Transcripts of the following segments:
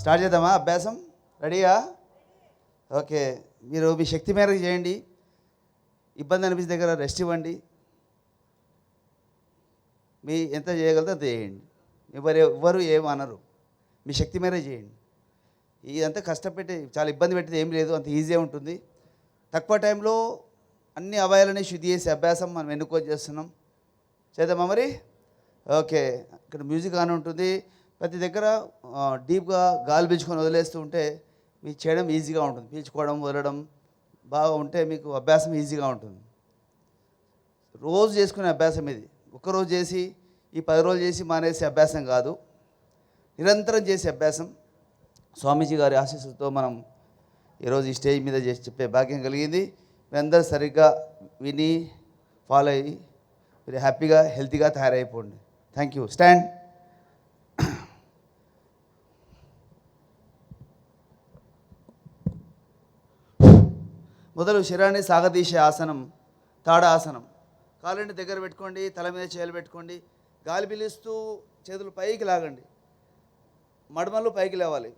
Start చేద్దామా? అభ్యాసం? రెడీయా? ఓకే. మీరు మీ శక్తి మేరకు చేయండి. ఇబ్బంది అనిపించిన దగ్గర రెస్ట్ ఇవ్వండి. మీ ఎంత చేయగలదో అంత చేయండి. ఎవరు ఎవ్వరు ఏమనరు మీ శక్తి మేరకు చేయండి. ఇదంతా కష్టపెట్టి చాలా ఇబ్బంది పెట్టేది ఏం లేదు. అంత ఈజీగా ఉంటుంది. తక్కువ టైంలో అన్ని అవయాలని శుద్ధి చేసే అభ్యాసం మనం ఎన్నుకో చేస్తున్నాం? చేద్దామా మరి? ఓకే. ఇక్కడ మ్యూజిక్ అని ఉంటుంది. ప్రతి దగ్గర డీప్గా గాలి పీల్చుకొని వదిలేస్తూ ఉంటే మీకు చేయడం ఈజీగా ఉంటుంది. పీల్చుకోవడం వదలడం బాగా ఉంటే మీకు అభ్యాసం ఈజీగా ఉంటుంది. రోజు చేసుకునే అభ్యాసం ఇది. ఒక్కరోజు చేసి ఈ పది రోజులు చేసి మానేసే అభ్యాసం కాదు. నిరంతరం చేసే అభ్యాసం. స్వామీజీ గారి ఆశీస్సులతో మనం ఈరోజు ఈ స్టేజ్ మీద చేసి చెప్పే భాగ్యం కలిగింది. మీరందరూ సరిగ్గా విని ఫాలో అయ్యి మీరు హ్యాపీగా హెల్తీగా తయారైపోండి. Thank you stand. మొదలు శరీరాన్ని సాగదీసే ఆసనం తాడ ఆసనం. కాళ్ళని దగ్గర పెట్టుకోండి తల మీద చేతులు పెట్టుకోండి. గాలి పిలుస్తూ చేతులు పైకి లాగండి. మడమలు పైకి లేవాలి.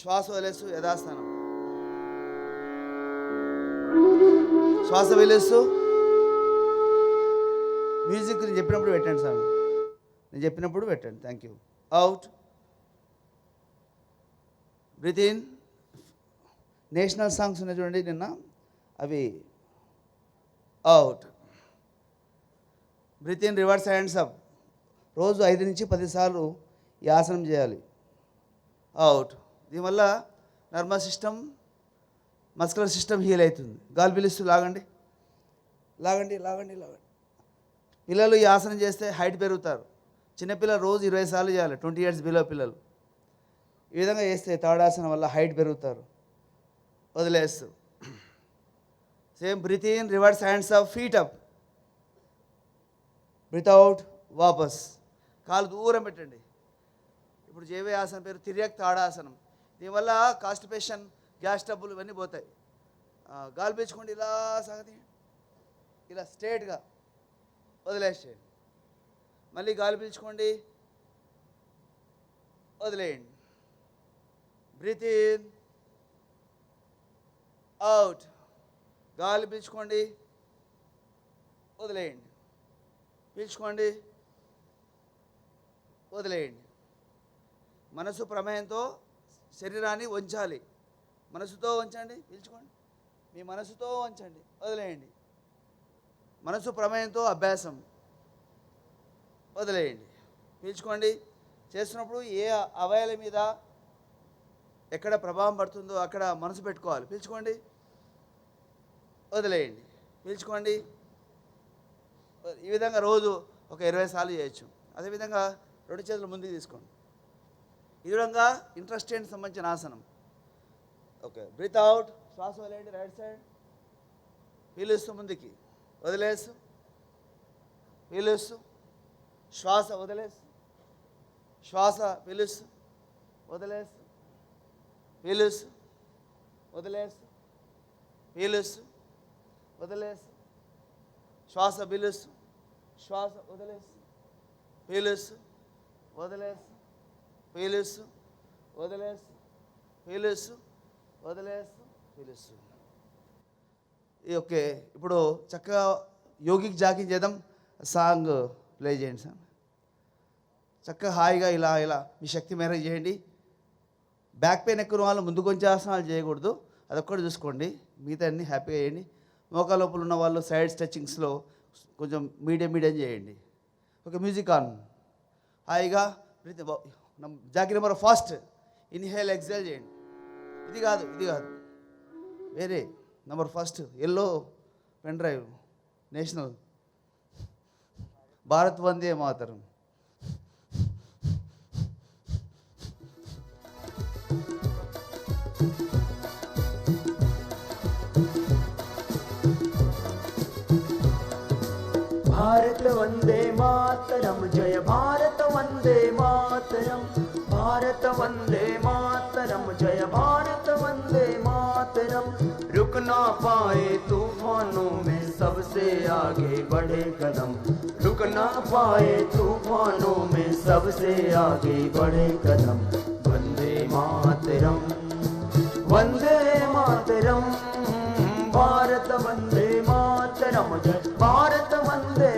శ్వాస వదిలేస్తూ యథాస్థానం. శ్వాస వదిలేస్తూ మ్యూజిక్ నేను చెప్పినప్పుడు పెట్టండి సార్ నేను చెప్పినప్పుడు పెట్టండి. Thank you out breath in national songs ఉన్నాయి చూడండి నిన్న. అవి out. Breath in reverse hands up. రోజు ఐదు నుంచి పదిసార్లు ఈ ఆసనం చేయాలి. అవుట్. దీనివల్ల normal system muscular system heal అవుతుంది. గాలి పిలుస్తూ లాగండి. లాగండి లాగండి లాగండి. పిల్లలు ఈ ఆసనం చేస్తే హైట్ పెరుగుతారు. చిన్నపిల్లలు రోజు ఇరవై సార్లు చేయాలి. ట్వంటీ ఇయర్స్ బిలో పిల్లలు. ఈ విధంగా చేస్తే తాడాసనం వల్ల హైట్ పెరుగుతారు. వదిలేస్తూ same breath in reverse hands of feet up breath out వాపస్. కాలు దూరం పెట్టండి. ఇప్పుడు జేవే ఆసనం పేరు తిరియక్ తాడాసనం. దీనివల్ల కాస్టిపేషన్ గ్యాస్ డబ్బులు ఇవన్నీ పోతాయి. గాలి పీల్చుకోండి ఇలా సాగది ఇలా స్ట్రేట్గా వదిలేసేయండి. మళ్ళీ గాలి పీల్చుకోండి వదిలేయండి. బ్రీత్ ఇన్ అవుట్ గాలి పీల్చుకోండి. వదిలేయండి. పీల్చుకోండి. వదిలేయండి. మనసు ప్రమేయంతో శరీరాన్ని వంచాలి. మనసుతో వంచండి. పీల్చుకోండి. మీ మనసుతో వంచండి. వదిలేయండి. మనసు ప్రమేయంతో అభ్యాసం. వదిలేయండి. పీల్చుకోండి. చేస్తున్నప్పుడు ఏ అవయాల మీద ఎక్కడ ప్రభావం పడుతుందో అక్కడ మనసు పెట్టుకోవాలి. పీల్చుకోండి. వదిలేయండి. పీల్చుకోండి ఈ విధంగా రోజు ఒక ఇరవై సార్లు చేయొచ్చు. అదేవిధంగా రెండు చేతులు ముందుకు తీసుకోండి. ఈ విధంగా ఇంట్రెస్ట్ ఏంటి సంబంధించిన ఆసనం? ఓకే. Breath out. శ్వాస వదిలేయండి రైట్ సైడ్. పీలుస్తూ ముందుకి. వదిలేస్తూ పీలుస్తూ శ్వాస వదిలేస్తూ శ్వాస పీలుస్తూ వదిలేస్తూ పీలుస్తూ వదిలేస్తూ పీలుస్తూ వదిలేసి. శ్వాస పీలుస్తూ శ్వాస వదిలేసి. పీలుస్తూ వదిలేసి. పీలుస్తూ వదిలేసి. పీలుస్తూ వదిలేస్తూ పీలుస్తూ ఈ ఓకే ఇప్పుడు చక్కగా యోగికి జాకింగ్ చేద్దాం. సాంగ్ ప్లే చేయండి సార్. చక్కగా హాయిగా ఇలా ఇలా మీ శక్తి మేరకు చేయండి. బ్యాక్ పెయిన్ ఎక్కువ వాళ్ళు ముందుకు వచ్చే ఆసనాలు చేయకూడదు. అదొక్కటి చూసుకోండి. మిగతా అన్ని హ్యాపీగా చేయండి. మోకాల ఉన్న వాళ్ళు సైడ్ స్ట్రెచ్చింగ్స్లో కొంచెం మీడియం మీడియం చేయండి. Okay music on. హాయిగా జాకిరి మరో ఫాస్ట్. ఇన్హేల్ ఎక్సైల్ చేయండి. ఇది కాదు ఇది కాదు. వేరే number first. Yellow pen drive. National. Bharat Vande Mataram. Bharat Vande Mataram, जय भारत वंदे मातरम। भारत वंदे मातरम, जय भारत वंदे मातरम। रुक ना पाए तूफानों में सबसे आगे बढ़े कदम। रुक ना पाए तूफानों में सबसे आगे बढ़े कदम। वंदे मातरम वंदे मातरम। भारत वंदे मातरम, जय भारत वंदे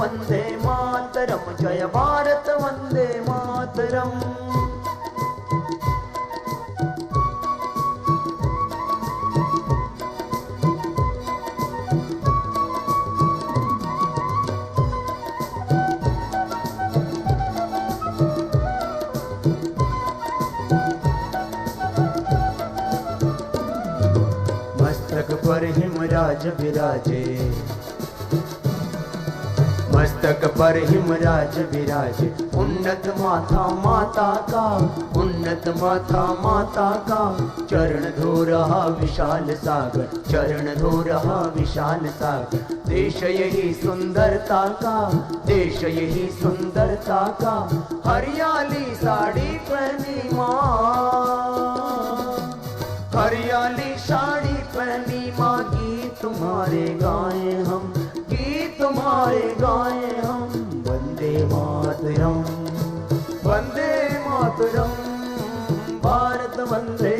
वंदे मातरम जय भारत वंदे मातरम। पर हिमराज विराजे मस्तक पर हिमराज विराज। उन्नत माथा माता का। उन्नत माथा माता का। चरण धो रहा विशाल सागर। चरण धो रहा विशाल सागर। देश यही सुंदरता का। देश यही सुंदरता का। हरियाली साड़ी पहनी माँ। हरियाली साड़ी पहनी माँ। गीत तुम्हारे गाए हम। गीत तुम्हारे गाए भारत वंदे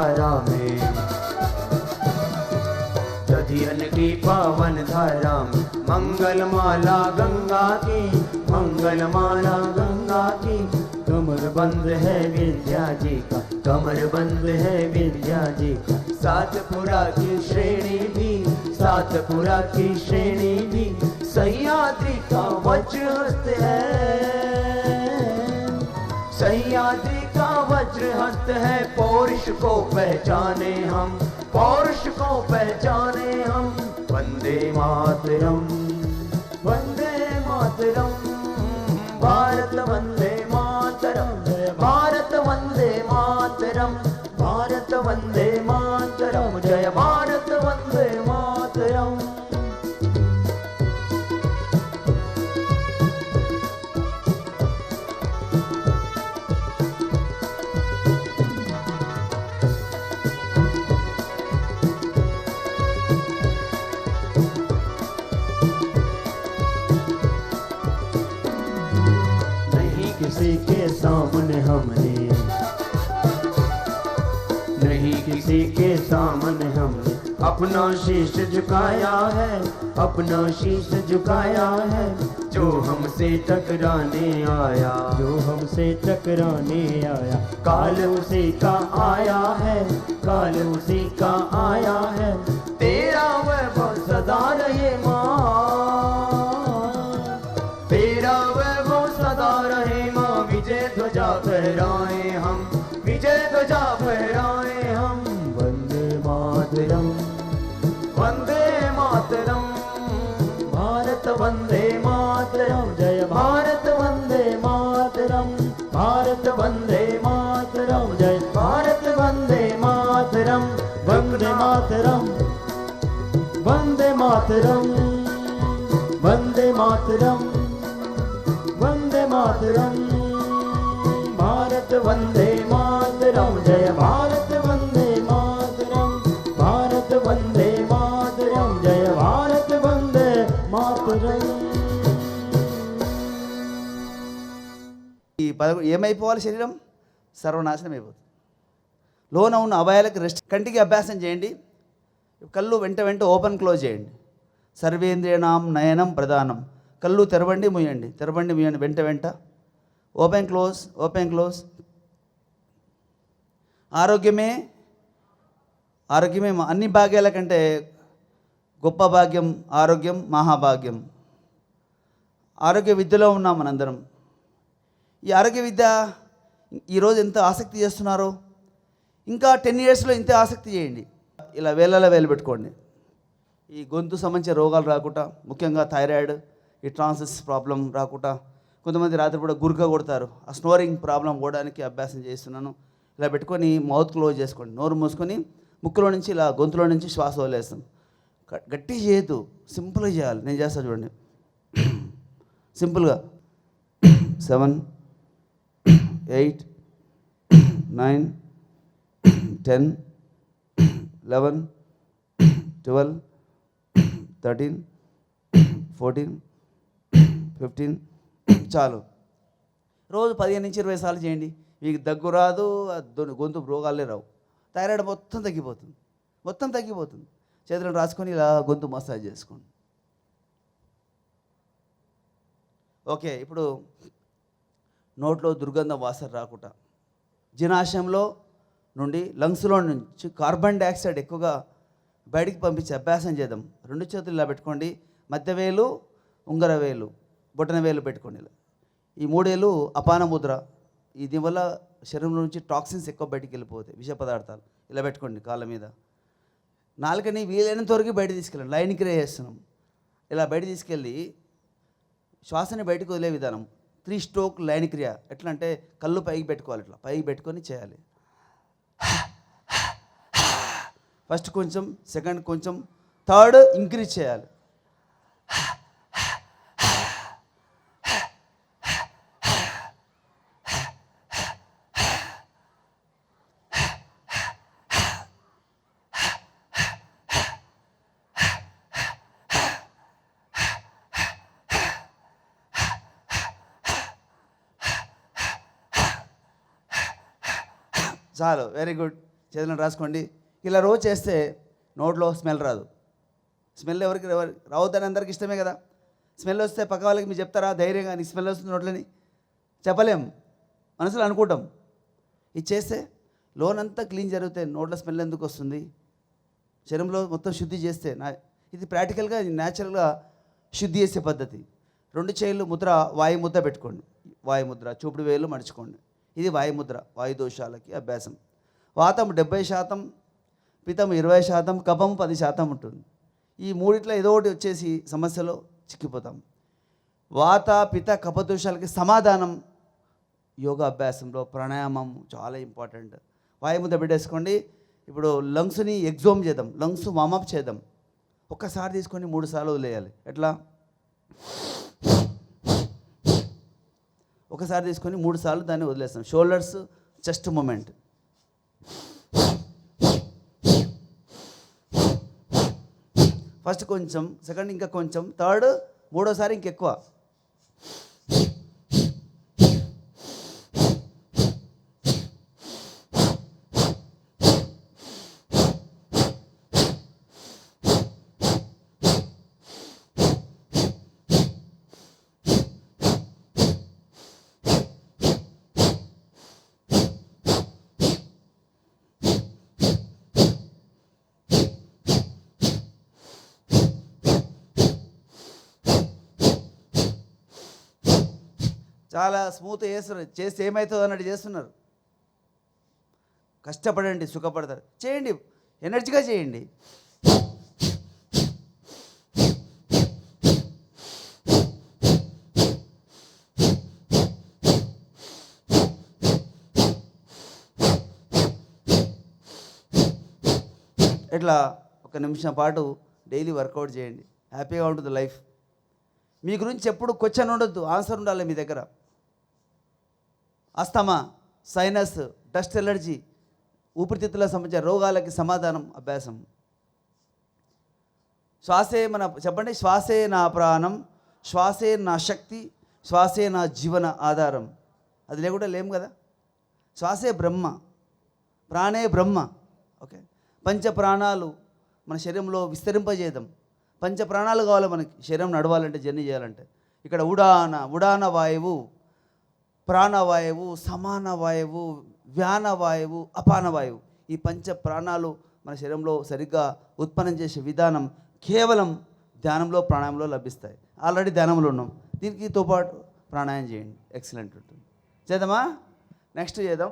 धारा में नदियन की पावन धारा में मंगल माला गंगा की मंगल माला गंगा की कमर बंद है विद्या जी का कमर बंद है विद्या जी का सातपुरा की श्रेणी भी सातपुरा की श्रेणी भी सह्याद्री का वज्र है हस्त है, पौरुष को पहचाने हम। पौरुष को पहचाने हम। वंदे मातरम वंदे मातरम। भारत वंदे मातरम, भारत वंदे मातरम, भारत वंदे के सामने हमने अपना शीश झुकाया है अपना शीश झुकाया है जो हमसे टकराने आया। जो हमसे टकराने आया। काल उसी का आया है काल उसी का आया है మాతరం వందే మాతరం వందే మాతరం. భారత్ వందే మాతరం జయ భారత్ వందే మాతరం. భారత్ వందే మాతరం జయ భారత్ వందే మాతరం. ఈ పదకొండు ఏమైపోవాలి శరీరం? సర్వనాశనం అయిపోతుంది. లోన ఉన్న అవయాలకు రెస్ట్ కంటికి అభ్యాసం చేయండి. కళ్ళు వెంట వెంట ఓపెన్ క్లోజ్ చేయండి. సర్వేంద్రియనాం నయనం ప్రధానం. కళ్ళు తెరవండి ముయ్యండి తెరవండి ముయ్యండి వెంట వెంట. Open close open close. ఆరోగ్యమే ఆరోగ్యమే అన్ని భాగ్యాల కంటే గొప్ప భాగ్యం ఆరోగ్యం మహాభాగ్యం. ఆరోగ్య విద్యలో ఉన్నాం మనందరం. ఈ ఆరోగ్య విద్య ఈరోజు ఎంత ఆసక్తి చేస్తున్నారో? ఇంకా టెన్ ఇయర్స్లో ఇంత ఆసక్తి చేయండి. ఇలా వేలలో వేలు పెట్టుకోండి. ఈ గొంతు సంబంధించిన రోగాలు రాకుండా ముఖ్యంగా థైరాయిడ్ ఈ ట్రాన్సిస్ ప్రాబ్లం రాకుండా కొంతమంది రాత్రిపూట గురక కొడతారు. ఆ స్నోరింగ్ ప్రాబ్లం పోవడానికి అభ్యాసం చేస్తున్నాను. ఇలా పెట్టుకొని మౌత్ క్లోజ్ చేసుకోండి. నోరు మూసుకొని ముక్కులో నుంచి ఇలా గొంతులో నుంచి శ్వాస వదిలేస్తాం. గట్టి చేయొద్దు. సింపుల్గా చేయాలి. నేను చేస్తాను చూడండి. సింపుల్గా. Seven eight nine ten eleven twelve thirteen fourteen fifteen చాలు. రోజు పదిహేను నుంచి ఇరవై సార్లు చేయండి. మీకు దగ్గు రాదు గొంతు రోగాలే రావు. థైరాయిడ్ మొత్తం తగ్గిపోతుంది. మొత్తం తగ్గిపోతుంది. చేతులను రాసుకొని ఇలా గొంతు మసాజ్ చేసుకోండి. ఓకే ఇప్పుడు నోట్లో దుర్గంధం వాసన రాకుండా జీర్ణాశయంలో నుండి లంగ్స్లో నుంచి కార్బన్ డైఆక్సైడ్ ఎక్కువగా బయటికి పంపించే అభ్యాసం చేద్దాం. రెండు చేతులు ఇలా పెట్టుకోండి. మధ్య వేలు ఉంగర వేలు బొటన వేలు పెట్టుకోండి ఇలా. ఈ మూడేళ్ళు అపాన ముద్ర. దీనివల్ల శరీరం నుంచి టాక్సిన్స్ ఎక్కువ బయటికి వెళ్ళిపోతాయి విష పదార్థాలు ఇలా పెట్టుకోండి కాళ్ళ మీద. నాలుకని వీలైనంత వరకు బయట తీసుకెళ్ళండి. లైన్ క్రియ చేస్తున్నాం. ఇలా బయట తీసుకెళ్ళి శ్వాసని బయటకు వదిలే విధానం. త్రీ స్ట్రోక్ లైన్ క్రియ. ఎట్లా అంటే కళ్ళు పైకి పెట్టుకోవాలి ఇట్లా. పైకి పెట్టుకొని చేయాలి. ఫస్ట్ కొంచెం సెకండ్ కొంచెం థర్డ్ ఇంక్రీజ్ చేయాలి. చాలు వెరీ గుడ్ చేతులను రాసుకోండి. ఇలా రోజు చేస్తే నోట్లో స్మెల్ రాదు. స్మెల్ ఎవరికి రావద్దని అందరికి ఇష్టమే కదా. స్మెల్ వస్తే పక్క వాళ్ళకి మీరు చెప్తారా? ధైర్యంగా నీకు స్మెల్ వస్తుంది నోట్లని. చెప్పలేం. మనసులో అనుకుంటాం. ఇది చేస్తే లోనంతా క్లీన్ జరిగితే నోట్ల స్మెల్ ఎందుకు వస్తుంది? శరీరంలో మొత్తం శుద్ధి చేస్తే నా ఇది ప్రాక్టికల్గా న్యాచురల్గా శుద్ధి చేసే పద్ధతి. రెండు చేతులు ముద్ర వాయుముద్ర పెట్టుకోండి. వాయు ముద్ర చూపుడు వేలు మడుచుకోండి. ఇది వాయుముద్ర వాయుదోషాలకి వాయు దోషాలకి అభ్యాసం. వాతం డెబ్బై శాతం పితం ఇరవై శాతం కపం పది శాతం ఉంటుంది. ఈ మూడిట్లో ఏదో ఒకటి వచ్చేసి సమస్యలో చిక్కిపోతాం. వాత పిత కపదోషాలకి సమాధానం యోగా అభ్యాసంలో ప్రాణాయామం చాలా ఇంపార్టెంట్. వాయుముద్ర పెట్టేసుకోండి. ఇప్పుడు లంగ్స్ని ఎగ్జోమ్ చేద్దాం. లంగ్స్ వామప్ చేద్దాం. ఒక్కసారి తీసుకొని మూడు సార్లు వదిలేయాలి. ఎట్లా? ఒకసారి తీసుకొని మూడు సార్లు దాన్ని వదిలేస్తాం. Shoulders chest movement. ఫస్ట్ కొంచెం సెకండ్ ఇంకా కొంచెం థర్డ్ మూడోసారి ఇంకెక్కువ. చాలా స్మూత్ చేస్తున్నారు. చేస్తే ఏమవుతుందో అన్నట్టు చేస్తున్నారు. కష్టపడండి సుఖపడతారు. చేయండి ఎనర్జీగా చేయండి. ఇట్లా ఒక నిమిషం పాటు డైలీ వర్కౌట్ చేయండి. హ్యాపీగా ఉంటుంది లైఫ్ మీ గురించి ఎప్పుడు క్వశ్చన్ ఉండొద్దు. ఆన్సర్ ఉండాలి మీ దగ్గర. అస్తమా సైనస్ డస్ట్ ఎలర్జీ ఊపిరితిత్తులకు సంబంధించిన రోగాలకి సమాధానం అభ్యాసం. శ్వాసే మన చెప్పండి? శ్వాసే నా ప్రాణం శ్వాసే నా శక్తి శ్వాసే నా జీవన ఆధారం. అది లేకుండా లేము కదా? శ్వాసే బ్రహ్మ ప్రాణే బ్రహ్మ. ఓకే. పంచ ప్రాణాలు మన శరీరంలో విస్తరింపజేద్దాం పంచ ప్రాణాలు కావాలి మనకి శరీరం నడవాలంటే జర్నీ చేయాలంటే. ఇక్కడ ఉడాన ఉడాన వాయువు. ప్రాణవాయువు సమాన వాయువు వ్యాన వాయువు అపాన వాయువు ఈ పంచ ప్రాణాలు మన శరీరంలో సరిగ్గా ఉత్పన్నం చేసే విధానం కేవలం ధ్యానంలో ప్రాణాయంలో లభిస్తాయి. ఆల్రెడీ ధ్యానంలో ఉన్నాం. దీనికితో పాటు ప్రాణాయం చేయండి. ఎక్సలెంట్ ఉంటుంది. చేద్దామా? నెక్స్ట్ చేద్దాం.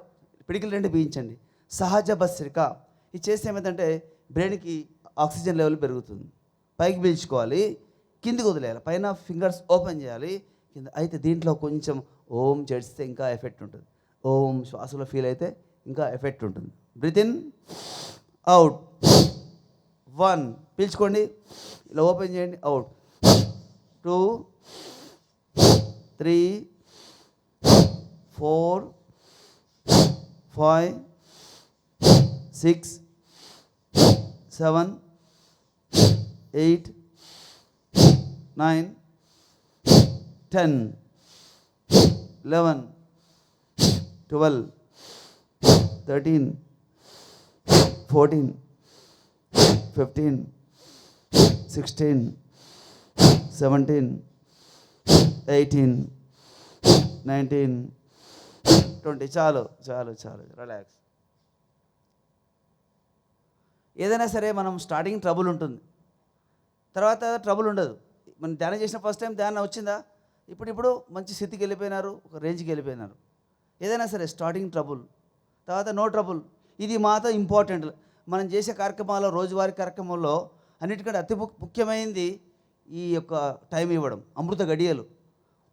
పిడికిలు రెండు బిగించండి. సహజ భస్రిక. ఇది చేస్తే ఏమైందంటే బ్రెయిన్కి ఆక్సిజన్ లెవెల్ పెరుగుతుంది. పైకి పీల్చుకోవాలి. కిందికి వదిలేయాలి. పైన ఫింగర్స్ ఓపెన్ చేయాలి. కింద అయితే దీంట్లో కొంచెం ఓం చేస్తే ఇంకా ఎఫెక్ట్ ఉంటుంది. ఓం శ్వాసలో ఫీల్ అయితే ఇంకా ఎఫెక్ట్ ఉంటుంది. Breath in out. వన్. పీల్చుకోండి. ఇలా ఓపెన్ చేయండి. Out. Two three four five six seven eight nine ten. Eleven twelve thirteen fourteen fifteen sixteen seventeen eighteen nineteen twenty చాలు చాలు చాలు. రిలాక్స్ ఏదైనా సరే మనం స్టార్టింగ్ ట్రబుల్ ఉంటుంది. తర్వాత ట్రబుల్ ఉండదు. మనం ధ్యానం చేసిన ఫస్ట్ టైం ధ్యానం వచ్చిందా? ఇప్పుడు ఇప్పుడు మంచి స్థితికి వెళ్ళిపోయినారు ఒక రేంజ్కి వెళ్ళిపోయినారు ఏదైనా సరే స్టార్టింగ్ ట్రబుల్ తర్వాత నో ట్రబుల్ ఇది మాతో ఇంపార్టెంట్ మనం చేసే కార్యక్రమాల్లో రోజువారీ కార్యక్రమంలో అన్నిటికంటే అతి ముఖ్యమైనది ఈ యొక్క టైం ఇవ్వడం అమృత గడియలు.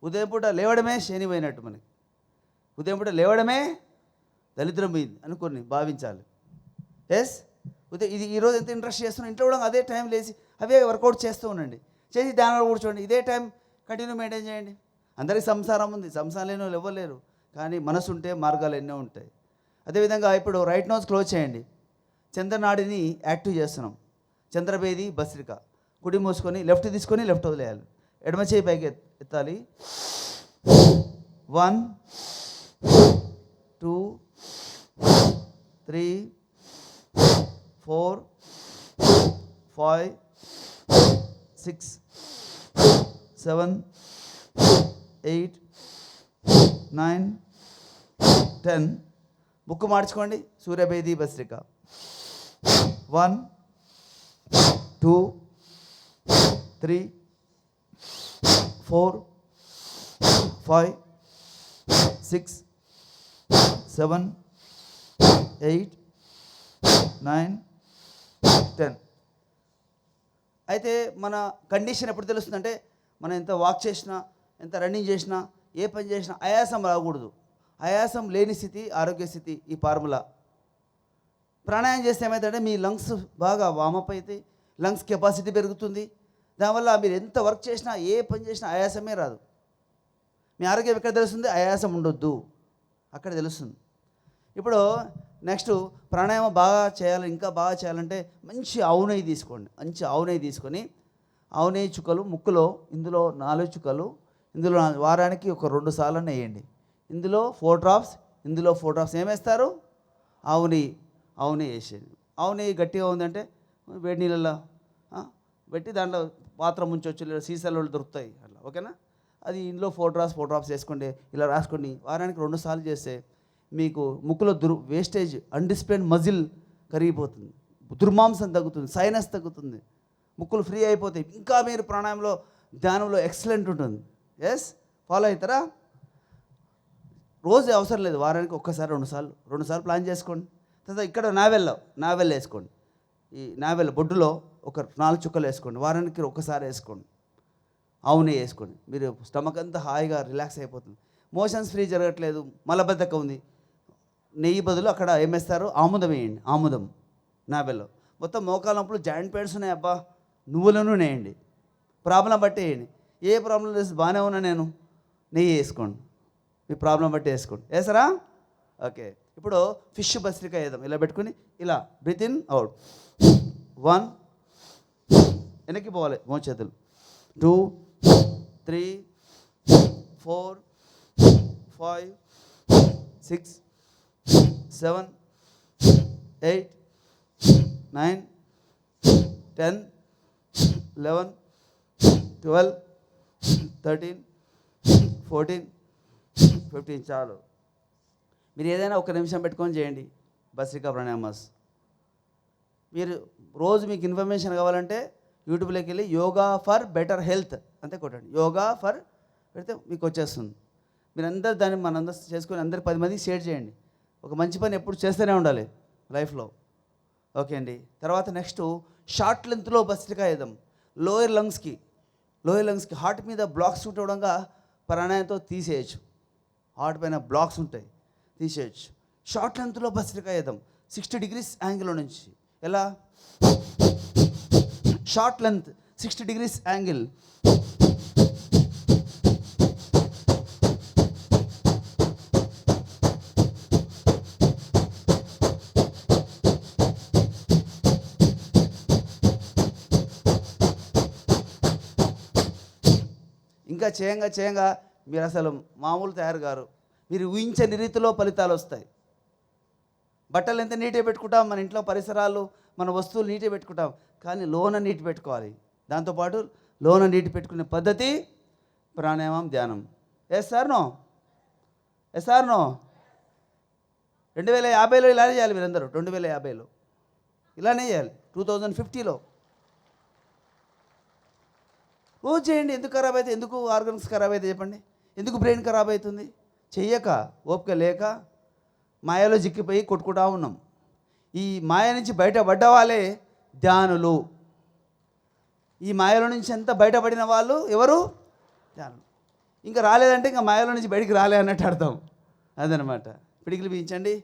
ఉదయం పూట లేవడమే శని పోయినట్టు మనకి. ఉదయం పూట లేవడమే దరిద్రం పోయింది అనుకొని భావించాలి. ఎస్ ఉదయం ఇది ఈరోజు ఎంత ఇంట్రెస్ట్ చేస్తున్నా ఇంట్లో కూడా అదే టైం లేచి అవే వర్కౌట్ చేస్తూ ఉండండి. చేసి ధ్యానంలో కూర్చోండి. ఇదే టైం కంటిన్యూ మెయింటైన్ చేయండి. అందరికీ సంసారం ఉంది. సంసారం లేని వాళ్ళు ఇవ్వలేరు కానీ మనసు ఉంటే మార్గాలు ఎన్నో ఉంటాయి. అదేవిధంగా ఇప్పుడు రైట్ నోస్ క్లోజ్ చేయండి. చంద్రనాడిని యాక్టివ్ చేస్తున్నాం. చంద్రబేది భస్రిక కుడి మూసుకొని లెఫ్ట్ తీసుకొని లెఫ్ట్ వదిలేయాలి. ఎడమ చేయి పైకి ఎత్తాలి. One two three four five six seven eight nine ten book మార్చుకోండి. సూర్యభేది భస్రిక one two three four five six seven eight nine ten అయితే మన కండిషన్ ఎప్పుడు తెలుస్తుందంటే మనం ఎంత వాక్ చేసినా ఎంత రన్నింగ్ చేసినా ఏ పని చేసినా ఆయాసం రాకూడదు. ఆయాసం లేని స్థితి ఆరోగ్య స్థితి ఈ ఫార్ములా. ప్రాణాయామం చేస్తే ఏమవుతుందంటే మీ లంగ్స్ బాగా వామప్ అవుతాయి లంగ్స్ కెపాసిటీ పెరుగుతుంది. దానివల్ల మీరు ఎంత వర్క్ చేసినా ఏ పని చేసినా ఆయాసమే రాదు. మీ ఆరోగ్యం ఎక్కడ తెలుస్తుంది? ఆయాసం ఉండొద్దు. అక్కడ తెలుస్తుంది. ఇప్పుడు నెక్స్ట్ ప్రాణాయామం బాగా చేయాలి ఇంకా బాగా చేయాలంటే మంచి ఆవు నెయ్యి తీసుకోండి. మంచి ఆవు నెయ్యి తీసుకొని ఆవు చుక్కలు ముక్కులో ఇందులో నాలుగు చుక్కలు ఇందులో వారానికి ఒక రెండు సార్లు వేయండి ఇందులో ఫోర్ డ్రాప్స్ ఇందులో ఫోర్ డ్రాప్స్ ఏమేస్తారు ఆవుని నెయ్యి వేసేది ఆవు నెయ్యి గట్టిగా ఉందంటే వేడి నీళ్ళల్లో పెట్టి దాంట్లో పాత్ర ముంచవచ్చు లేదా సీసాలు దొరుకుతాయి అట్లా ఓకేనా? అది ఇందులో ఫోర్ డ్రాప్స్ ఫోర్ డ్రాప్స్ వేసుకోండి ఇలా రాసుకోండి. వారానికి రెండు సార్లు చేస్తే మీకు ముక్కులో దుర్ వేస్టేజ్ అన్డిస్ప్లైన్ మజిల్ కరిగిపోతుంది. దుర్మాంసం తగ్గుతుంది సైనస్ తగ్గుతుంది. ముక్కులు ఫ్రీ అయిపోతాయి. ఇంకా మీరు ప్రాణాయంలో ధ్యానంలో ఎక్సలెంట్ ఉంటుంది. ఎస్ ఫాలో అవుతారా? రోజు అవసరం లేదు. వారానికి ఒక్కసారి రెండుసార్లు రెండుసార్లు ప్లాన్ చేసుకోండి. తర్వాత ఇక్కడ నావెల్లో నావెల్ వేసుకోండి. ఈ నావెల్ బొడ్డులో ఒక నాలుగు చుక్కలు వేసుకోండి. వారానికి ఒక్కసారి వేసుకోండి. అవునే వేసుకోండి. మీరు స్టమక్ అంతా హాయిగా రిలాక్స్ అయిపోతుంది. మోషన్స్ ఫ్రీ జరగట్లేదు. మలబద్ధకం ఉంది. నెయ్యి బదులు అక్కడ ఏమేస్తారు ఆముదం వేయండి. ఆముదం నావెల్లో. మొత్తం మోకాల నొప్పులు జాయింట్ పెయిన్స్ ఉన్నాయి అబ్బా. నువ్వులను వేయండి. ప్రాబ్లం బట్టి వేయండి. ఏ ప్రాబ్లం లేదు బాగానే ఉన్నా నేను నెయ్యి వేసుకోండి. మీ ప్రాబ్లం బట్టి వేసుకోండి. వేసారా? ఓకే. ఇప్పుడు ఫిష్ భస్త్రిక వేద్దాం. ఇలా పెట్టుకుని ఇలా బ్రీత్ ఇన్ అవుట్. వన్. వెనక్కి పోవాలి. మోచేతులు two. Three. Four. Five. Six. Seven. Eight. Nine. Ten. Eleven twelve thirteen fourteen fifteen చాలు. మీరు ఏదైనా ఒక నిమిషం పెట్టుకొని చేయండి. భస్రికా ప్రాణాయామస్ మీరు రోజు మీకు ఇన్ఫర్మేషన్ కావాలంటే యూట్యూబ్లోకి వెళ్ళి యోగా ఫర్ బెటర్ హెల్త్ అంతే కొట్టండి. యోగా ఫర్ పెడితే మీకు వచ్చేస్తుంది. మీరు అందరు దాన్ని మనందరూ చేసుకొని అందరు పది మందికి షేర్ చేయండి. ఒక మంచి పని ఎప్పుడు చేస్తూనే ఉండాలి లైఫ్లో. ఓకే అండి. తర్వాత నెక్స్ట్ షార్ట్ లెంత్లో భస్త్రికా వేద్దాం లోయర్ లంగ్స్కి లోయర్ లంగ్స్కి హార్ట్ మీద బ్లాక్స్ ఉండడంగా ప్రాణాయంతో తీసేయచ్చు. హార్ట్ పైన బ్లాక్స్ ఉంటాయి తీసేయచ్చు. షార్ట్ లెంత్లో భస్త్రికా వేద్దాం. సిక్స్టీ డిగ్రీస్ యాంగిల్ నుంచి. ఎలా? Short length sixty degrees angle ఇంకా చేయంగా చేయంగా మీరు అసలు మామూలు తయారు గారు మీరు ఊహించని రీతిలో ఫలితాలు వస్తాయి. బట్టలు ఎంత నీట్గా పెట్టుకుంటాం? మన ఇంట్లో పరిసరాలు మన వస్తువులు నీట్గా పెట్టుకుంటాం. కానీ లోన నీటి పెట్టుకోవాలి. దాంతోపాటు లోన నీటి పెట్టుకునే పద్ధతి ప్రాణాయామం ధ్యానం. ఎస్ సార్నో ఎస్ సార్నో రెండు వేల యాభైలో ఇలానే చేయాలి మీరందరూ. రెండు వేల యాభైలో. ఇలానే చేయాలి. టూ థౌజండ్ ఫిఫ్టీలో. రోజు చేయండి ఎందుకు ఖరాబ్ అయితే ఎందుకు ఆర్గన్స్ ఖరాబ్ అయితే చెప్పండి? ఎందుకు బ్రెయిన్ ఖరాబ్ అవుతుంది? చెయ్యక ఓపిక లేక మాయలో చిక్కిపోయి కొట్టుకుంటా ఉన్నాం. ఈ మాయ నుంచి బయటపడ్డ వాళ్ళే ధ్యానులు. ఈ మాయలో నుంచి ఎంత బయటపడిన వాళ్ళు? ఎవరు? ధ్యానులు. ఇంకా రాలేదంటే ఇంకా మాయలో నుంచి బయటికి రాలే అన్నట్టు అర్థం. అదనమాట. పిడికిలు పీయించండి.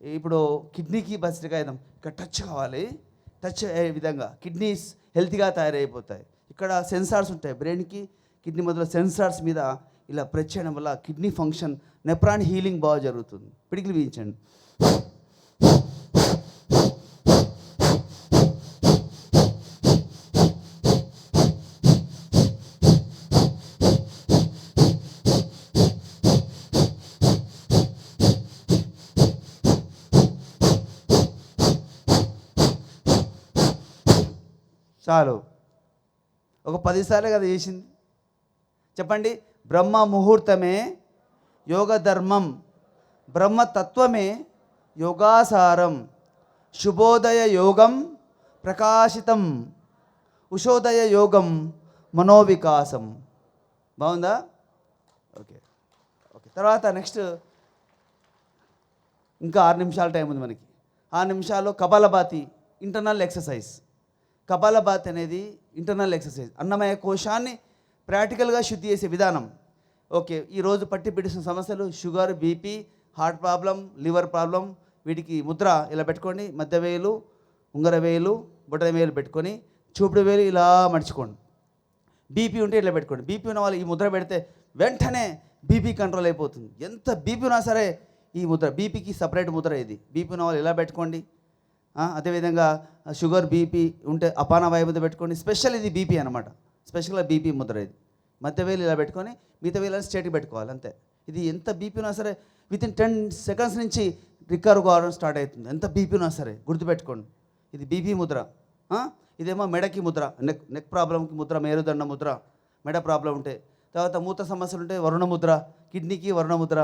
ఇప్పుడు కిడ్నీకి బస్టికాయదాం ఇక్కడ టచ్ కావాలి. టచ్ అయ్యే విధంగా? కిడ్నీస్ హెల్తీగా తయారైపోతాయి. ఇక్కడ సెన్సార్స్ ఉంటాయి. బ్రెయిన్కి కిడ్నీ మొదలు సెన్సార్స్ మీద ఇలా ప్రెస్ చేయడం వల్ల కిడ్నీ ఫంక్షన్ నెప్రాన్ హీలింగ్ బాగా జరుగుతుంది. పిడికిలు వేయించండి చాలు. ఒక పదిసార్లు కదా చేసింది. చెప్పండి బ్రహ్మ ముహూర్తమే యోగ ధర్మం బ్రహ్మతత్వమే యోగాసారం శుభోదయ యోగం ప్రకాశితం ఉషోదయ యోగం మనోవికాసం. బాగుందా? ఓకే. ఓకే. తర్వాత నెక్స్ట్ ఇంకా ఆరు నిమిషాల టైం ఉంది మనకి. ఆరు నిమిషాల్లో కపాలభాతి ఇంటర్నల్ ఎక్సర్సైజ్. కపాలభాతి అనేది ఇంటర్నల్ ఎక్సర్సైజ్ అన్నమయ కోశాన్ని ప్రాక్టికల్గా శుద్ధి చేసే విధానం. ఓకే ఈరోజు పట్టి పెట్టిన సమస్యలు sugar BP heart problem liver problem వీటికి ముద్ర ఇలా పెట్టుకోండి. మధ్య వేలు ఉంగర వేలు బుడ్డ వేలు పెట్టుకొని చూపుడు వేలు ఇలా మడుచుకోండి. బీపీ ఉంటే ఇట్లా పెట్టుకోండి. బీపీ ఉన్న వాళ్ళు ఈ ముద్ర పెడితే వెంటనే బీపీ కంట్రోల్ అయిపోతుంది. ఎంత బీపీ ఉన్నా సరే ఈ ముద్ర బీపీకి సపరేట్ ముద్ర ఇది. బీపీ ఉన్న వాళ్ళు ఇలా పెట్టుకోండి. అదేవిధంగా షుగర్ బీపీ ఉంటే అపాన వాయు ముద్ర పెట్టుకోండి స్పెషల్ ఇది బీపీ అనమాట స్పెషల్గా బీపీ ముద్ర ఇది. మధ్య వేలు ఇలా పెట్టుకొని మిగతా వేలు స్టేట్కి పెట్టుకోవాలి అంతే. ఇది ఎంత బీపీ ఉన్నా సరే విత్ ఇన్ టెన్ సెకండ్స్ నుంచి రికవర్ కావడం స్టార్ట్ అవుతుంది. ఎంత బీపీ ఉన్నా సరే గుర్తుపెట్టుకోండి. ఇది బీపీ ముద్ర. ఇదేమో మెడకి ముద్ర నెక్ నెక్ ప్రాబ్లంకి ముద్ర మేరుదండ ముద్ర మెడ ప్రాబ్లం ఉంటే. తర్వాత మూత సమస్యలు ఉంటే వరుణ ముద్ర కిడ్నీకి వరుణ ముద్ర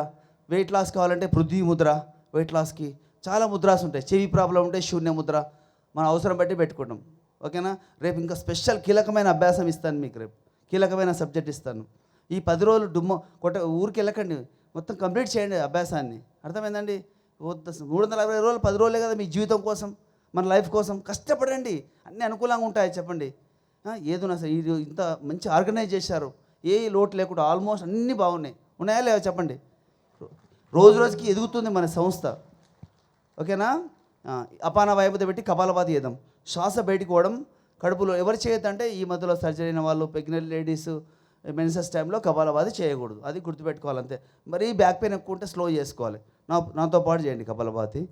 వెయిట్ లాస్ కావాలంటే పృథ్వీ ముద్ర వెయిట్ లాస్కి చాలా ముద్రాస్ ఉంటాయి. చెవి ప్రాబ్లం ఉంటే శూన్య ముద్ర మన అవసరం బట్టి పెట్టుకుంటాం. ఓకేనా? రేపు ఇంకా స్పెషల్ కీలకమైన అభ్యాసం ఇస్తాను మీకు రేపు. కీలకమైన సబ్జెక్ట్ ఇస్తాను. ఈ పది రోజులు డుమ్మ కొట్ట ఊరికి వెళ్ళకండి. మొత్తం కంప్లీట్ చేయండి అభ్యాసాన్ని. అర్థమైందండి? మూడు వందల అరవై రోజులు పది రోజులే కదా మీ జీవితం కోసం మన లైఫ్ కోసం. కష్టపడండి. అన్నీ అనుకూలంగా ఉంటాయి చెప్పండి. ఏదైనా సరే ఇది ఇంత మంచి ఆర్గనైజ్ చేశారు. ఏ లోటు లేకుండా ఆల్మోస్ట్ అన్నీ బాగున్నాయి. ఉన్నాయా లేవా చెప్పండి? రోజు రోజుకి ఎదుగుతుంది మన సంస్థ. ఓకేనా? అపాన వాయుమత పెట్టి కపాలపాతి చేద్దాం. శ్వాస బయటికి పోవడం కడుపులో ఎవరు చేయొద్దంటే ఈ మధ్యలో సర్జరీ అయిన వాళ్ళు ప్రెగ్నెంట్ లేడీస్ మెన్సెస్ టైంలో కపాలపాతి చేయకూడదు. అది గుర్తుపెట్టుకోవాలి అంతే మరి బ్యాక్ పెయిన్ ఎక్కువ ఉంటే స్లో చేసుకోవాలి. నా నాతో పాటు చేయండి కపాలపాతి.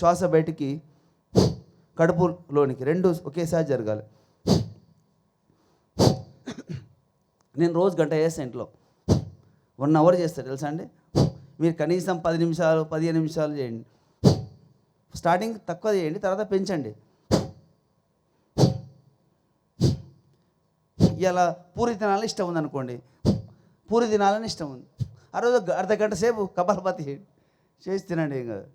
శ్వాస బయటికి కడుపులోనికి రెండు ఒకేసారి జరగాలి. నేను రోజు గంట చేస్తాను ఇంట్లో. వన్ అవర్ చేస్తాను తెలుసా అండి? మీరు కనీసం పది నిమిషాలు పదిహేను నిమిషాలు చేయండి. స్టార్టింగ్ తక్కువ చేయండి తర్వాత పెంచండి. ఇలా పూరి తినాలని ఇష్టం ఉంది అనుకోండి పూరి తినాలని ఇష్టం ఉంది. ఆ రోజు అర్ధ గంట సేపు కపాలపాతి చేసి తినండి ఏం కాదు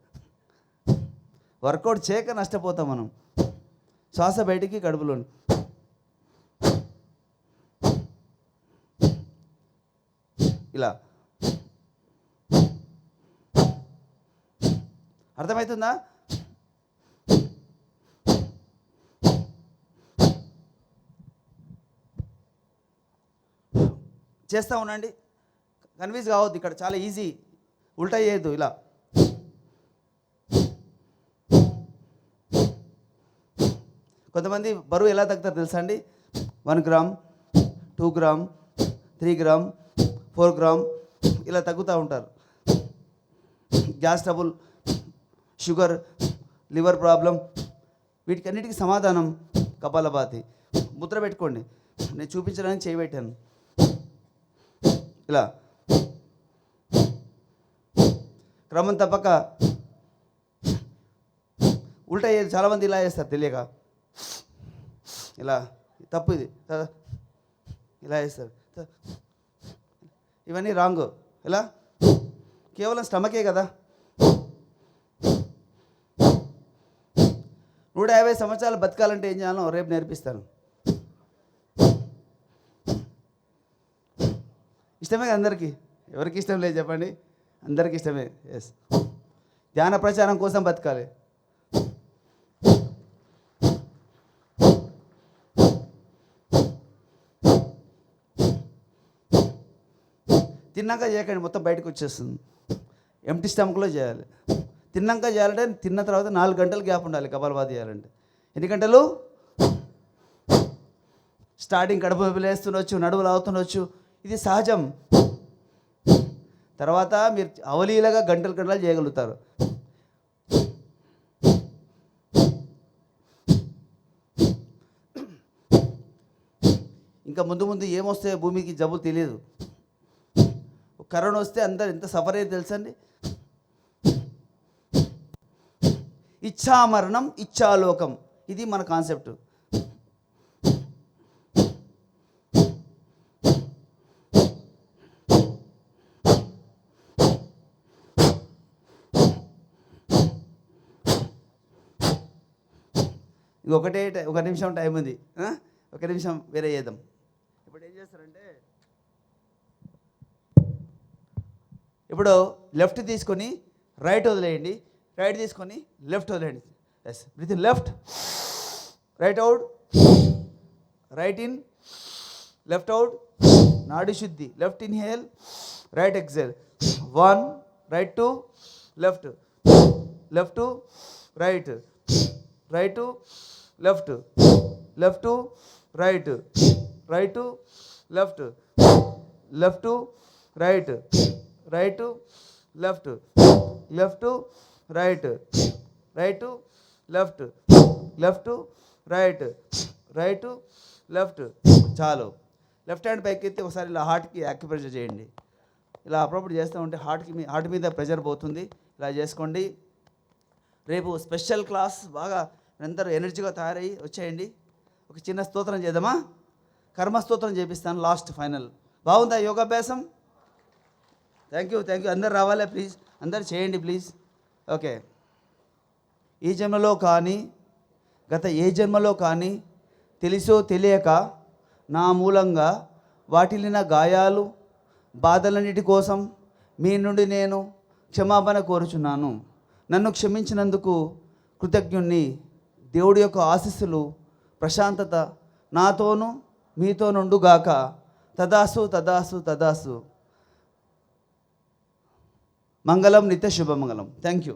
వర్కౌట్ చేయక నష్టపోతాం మనం. శ్వాస బయటికి కడుపులోని. ఇలా. అర్థమవుతుందా చేస్తూ ఉండండి. కన్ఫ్యూజ్ కావద్దు ఇక్కడ చాలా ఈజీ. ఉల్టా చేయొద్దు ఇలా. కొంతమంది బరువు ఎలా తగ్గుతారు తెలుసా అండి? One gram two gram three gram four gram ఇలా తగ్గుతూ ఉంటారు. Gas trouble sugar liver problem వీటికన్నిటికీ సమాధానం కపాలభాతి. ముద్ర పెట్టుకోండి. నేను చూపించడానికి చేయబెట్టాను ఇలా. క్రమం తప్పక ఉల్టా చాలామంది ఇలా చేస్తారు తెలియక. ఇలా. తప్పు ఇది. ఇలా చేస్తారు. ఇవన్నీ రాంగ్. ఇలా కేవలం స్టమకే కదా. నూట సంవత్సరాలు బతకాలంటే ఏం చేయాలో రేపు నేర్పిస్తాను ఇష్టమే కదా అందరికీ? ఎవరికి ఇష్టం లేదు చెప్పండి? అందరికీ ఇష్టమే. ఎస్ ధ్యాన ప్రచారం కోసం బతకాలి. తిన్నాక చేయకండి మొత్తం బయటకు వచ్చేస్తుంది. ఎంటీ స్టమక్లో చేయాలి. తిన్నాక చేయాలంటే తిన్న తర్వాత నాలుగు గంటలు గ్యాప్ ఉండాలి కపాలబాద్ చేయాలంటే. ఎన్ని గంటలు స్టార్టింగ్ కడుపు లేస్తుండొచ్చు నడువులు అవుతుండొచ్చు ఇది సహజం. తర్వాత మీరు అవలీలగా గంటలు గంటలు చేయగలుగుతారు. ఇంకా ముందు ముందు ఏమొస్తే భూమికి జబ్బులు తెలియదు. కరోనా వస్తే అందరు ఎంత సఫర్ అయ్యేది తెలుసండి? ఇచ్ఛా మరణం ఇచ్ఛాలోకం. ఇది మన కాన్సెప్ట్. ఇంకొకటే టై- ఒక నిమిషం టైం ఉంది. ఒక నిమిషం వేరే చేద్దాం. ఇప్పుడు ఏం చేస్తారంటే ఇప్పుడు లెఫ్ట్ తీసుకొని రైట్ వదిలేయండి. రైట్ తీసుకొని లెఫ్ట్ వదిలేయండి. Yes breath in left right out right in left out నాడి శుద్ధి left inhale right exhale one right to left left to right right to left left to right right to left left to right right to left left to right right to left left right right left చాలు. Left hand పైకి ఎత్తి ఒకసారి ఇలా హార్ట్కి acupressure చేయండి. ఇలా అప్పుడప్పుడు చేస్తూ ఉంటే హార్ట్కి మీ హార్ట్ మీద ప్రెషర్ పోతుంది. ఇలా చేసుకోండి. రేపు స్పెషల్ క్లాస్ బాగా అందరూ ఎనర్జీగా తయారయ్యి వచ్చేయండి. ఒక చిన్న స్తోత్రం చేద్దామా? కర్మస్తోత్రం చేపిస్తాను లాస్ట్ ఫైనల్. బాగుందా యోగాభ్యాసం? Thank you thank you. అందరు రావాలా ప్లీజ్. అందరు చేయండి ప్లీజ్. ఓకే. ఈ జన్మలో కానీ గత ఏ జన్మలో కానీ తెలిసో తెలియక నా మూలంగా వాటిల్లిన గాయాలు బాధలన్నిటి కోసం మీ నుండి నేను క్షమాపణ కోరుచున్నాను. నన్ను క్షమించినందుకు కృతజ్ఞుణ్ణి. దేవుడి యొక్క ఆశీస్సులు ప్రశాంతత నాతోనూ మీతో నుండుగాక తదాసు తదాసు తదాసు. మంగళం నిత్య శుభమంగళం. Thank you